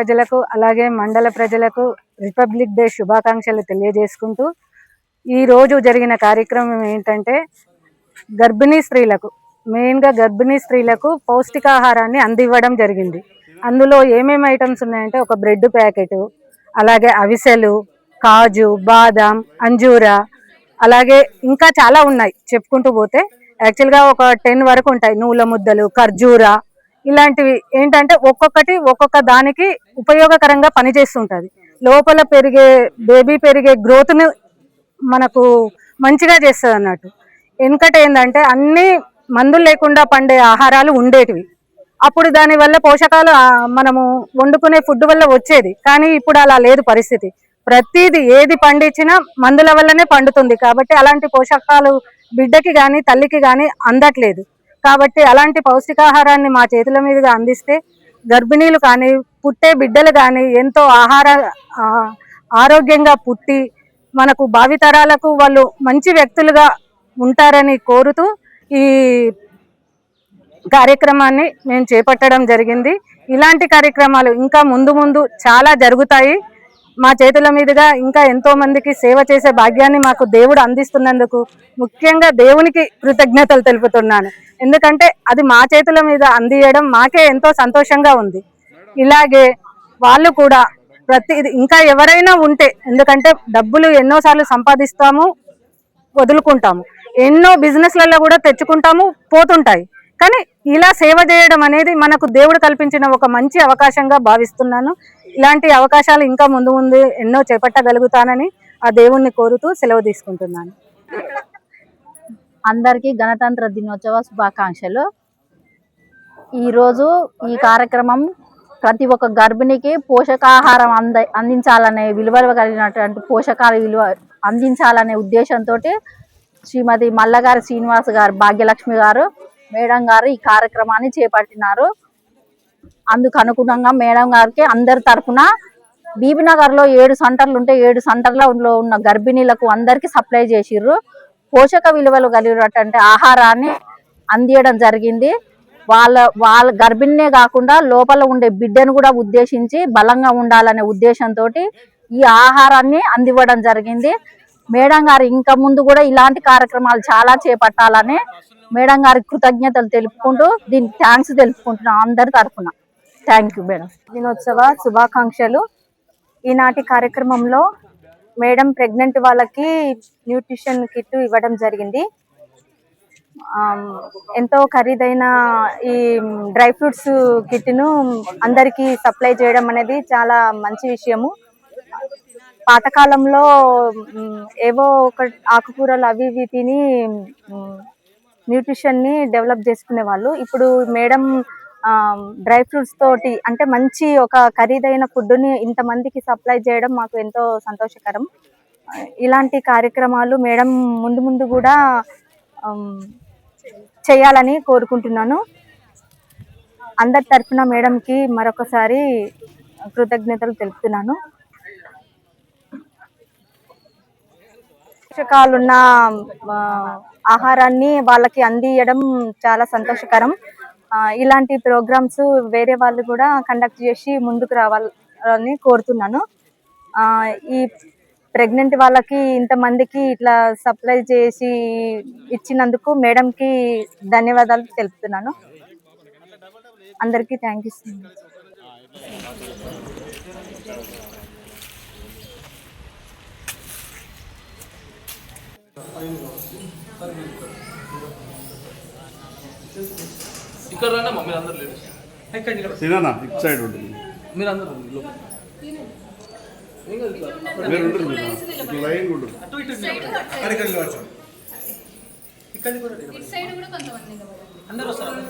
ప్రజలకు అలాగే మండల ప్రజలకు రిపబ్లిక్ డే శుభాకాంక్షలు తెలియజేసుకుంటూ ఈరోజు జరిగిన కార్యక్రమం ఏంటంటే గర్భిణీ స్త్రీలకు మెయిన్గా గర్భిణీ స్త్రీలకు పౌష్టికాహారాన్ని అందివ్వడం జరిగింది. అందులో ఏమేమి ఐటమ్స్ ఉన్నాయంటే ఒక బ్రెడ్ ప్యాకెట్ అలాగే అవిసెలు కాజు బాదాం అంజూరా అలాగే ఇంకా చాలా ఉన్నాయి. చెప్పుకుంటూ పోతే యాక్చువల్గా ఒక టెన్ వరకు ఉంటాయి. నూల ముద్దలు ఖర్జూరా ఇలాంటివి ఏంటంటే ఒక్కొక్కటి ఒక్కొక్క దానికి ఉపయోగకరంగా పనిచేస్తుంటుంది. లోపల పెరిగే బేబీ పెరిగే గ్రోత్ను మనకు మంచిగా చేస్తుంది అన్నట్టు వెనుకట ఏంటంటే అన్ని మందులు లేకుండా పండే ఆహారాలు ఉండేటివి. అప్పుడు దానివల్ల పోషకాలు మనము వండుకునే ఫుడ్ వల్ల వచ్చేది. కానీ ఇప్పుడు అలా లేదు పరిస్థితి. ప్రతిది ఏది పండించినా మందుల వల్లనే పండుతుంది. కాబట్టి అలాంటి పోషకాలు బిడ్డకి కానీ తల్లికి కానీ అందట్లేదు. కాబట్టి అలాంటి పౌష్టికాహారాన్ని మా చేతుల మీదుగా అందిస్తే గర్భిణీలు కానీ పుట్టే బిడ్డలు కానీ ఎంతో ఆహార ఆరోగ్యంగా పుట్టి మనకు భావితరాలకు వాళ్ళు మంచి వ్యక్తులుగా ఉంటారని కోరుతూ ఈ కార్యక్రమాన్ని మేము చేపట్టడం జరిగింది. ఇలాంటి కార్యక్రమాలు ఇంకా ముందు ముందు చాలా జరుగుతాయి. మా చేతుల మీదుగా ఇంకా ఎంతో మందికి సేవ చేసే భాగ్యాన్ని మాకు దేవుడు అందిస్తున్నందుకు ముఖ్యంగా దేవునికి కృతజ్ఞతలు తెలుపుతున్నాను. ఎందుకంటే అది మా చేతుల మీద అందియడం మాకే ఎంతో సంతోషంగా ఉంది. ఇలాగే వాళ్ళు కూడా ప్రతి ఇంకా ఎవరైనా ఉంటే ఎందుకంటే డబ్బులు ఎన్నోసార్లు సంపాదిస్తాము వదులుకుంటాము. ఎన్నో బిజినెస్లలో కూడా తెచ్చుకుంటాము పోతుంటాయి. కానీ ఇలా సేవ చేయడం అనేది మనకు దేవుడు కల్పించిన ఒక మంచి అవకాశంగా భావిస్తున్నాను. ఇలాంటి అవకాశాలు ఇంకా ముందు ముందు ఎన్నో చేపట్టగలుగుతానని ఆ దేవుణ్ణి కోరుతూ సెలవు తీసుకుంటున్నాను. అందరికీ గణతంత్ర దినోత్సవ శుభాకాంక్షలు. ఈరోజు ఈ కార్యక్రమం ప్రతి ఒక్క గర్భిణికి పోషకాహారం అంద అందించాలనే విలువలు కలిగినటువంటి పోషకాల విలువ అందించాలనే ఉద్దేశంతో శ్రీమతి మల్లగారి శ్రీనివాస్ గారు భాగ్యలక్ష్మి గారు మేడం గారు ఈ కార్యక్రమాన్ని చేపట్టినారు. అందుకు అనుగుణంగా మేడం గారికి అందరి తరఫున బీబీనగర్లో ఏడు సెంటర్లు ఉంటే ఏడు సెంటర్ల ఉన్న గర్భిణీలకు అందరికి సప్లై చేసిర్రు. పోషక విలువలు కలిగినటువంటి ఆహారాన్ని అందియడం జరిగింది. వాళ్ళ వాళ్ళ గర్భిణినే కాకుండా లోపల ఉండే బిడ్డను కూడా ఉద్దేశించి బలంగా ఉండాలనే ఉద్దేశంతో ఈ ఆహారాన్ని అందివ్వడం జరిగింది. మేడం గారు ఇంకా ముందు కూడా ఇలాంటి కార్యక్రమాలు చాలా చేపట్టాలని మేడం గారికి కృతజ్ఞతలు తెలుపుకుంటూ దీనికి థ్యాంక్స్ తెలుపుకుంటున్నాం అందరి తరఫున. Thank you madam. దినోత్సవ శుభాకాంక్షలు. ఈనాటి కార్యక్రమంలో మేడం ప్రెగ్నెంట్ వాళ్ళకి న్యూట్రిషన్ కిట్ ఇవ్వడం జరిగింది. ఎంతో ఖరీదైన ఈ డ్రై ఫ్రూట్స్ కిట్ను అందరికీ సప్లై చేయడం అనేది చాలా మంచి విషయము. పాతకాలంలో ఏవో ఒక ఆకుకూరలు అవి ఇవి తిని న్యూట్రిషన్ని డెవలప్ చేసుకునే వాళ్ళు. ఇప్పుడు మేడం డ్రై ఫ్రూట్స్ తోటి అంటే మంచి ఒక ఖరీదైన ఫుడ్ని ఇంతమందికి సప్లై చేయడం మాకు ఎంతో సంతోషకరం. ఇలాంటి కార్యక్రమాలు మేడం ముందు ముందు కూడా చేయాలని కోరుకుంటున్నాను. అందరి తరఫున మేడంకి మరొకసారి కృతజ్ఞతలు తెలుపుతున్నాను. పోషకాలున్న ఆహారాన్ని వాళ్ళకి అందియడం చాలా సంతోషకరం. ఇలాంటి ప్రోగ్రామ్స్ వేరే వాళ్ళు కూడా కండక్ట్ చేసి ముందుకు రావాలని కోరుతున్నాను. ఈ ప్రెగ్నెంట్ వాళ్ళకి ఇంతమందికి ఇట్లా సప్లై చేసి ఇచ్చినందుకు మేడంకి ధన్యవాదాలు తెలుపుతున్నాను. అందరికీ థ్యాంక్ యూ సో మచ్. ఇక్కడ రండి అమ్మా మీరు అందరు లేడీస్ సినానా ఇటు సైడ్ ఉంటుంది. మీరు అందరు రండి లోపల. మీరు ఇటు లైన్ ఉంటుంది అటు ఇటు నిలబడండి. ఇక్కడ కూడా అందరూ వస్తారు.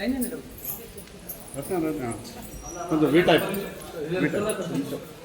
లైన్. కొంచెం V type V type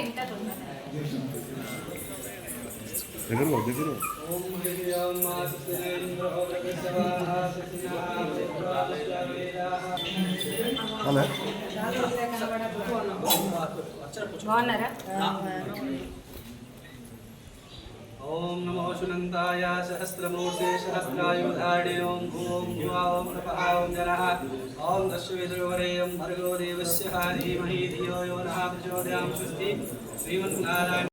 inter దగ్గరలో దగ్గర హలో బాగున్నారా? ओम नमो सुनंदाय सहस्रमूर्ते सहस्रायुधारे ओम भूम युवा ओम नपः ओम जनः ओम दस्युविदुर्वरे भर्गो देवस्य हानि मही धियो यो नः प्रचोदयां श्रीमन्नारायण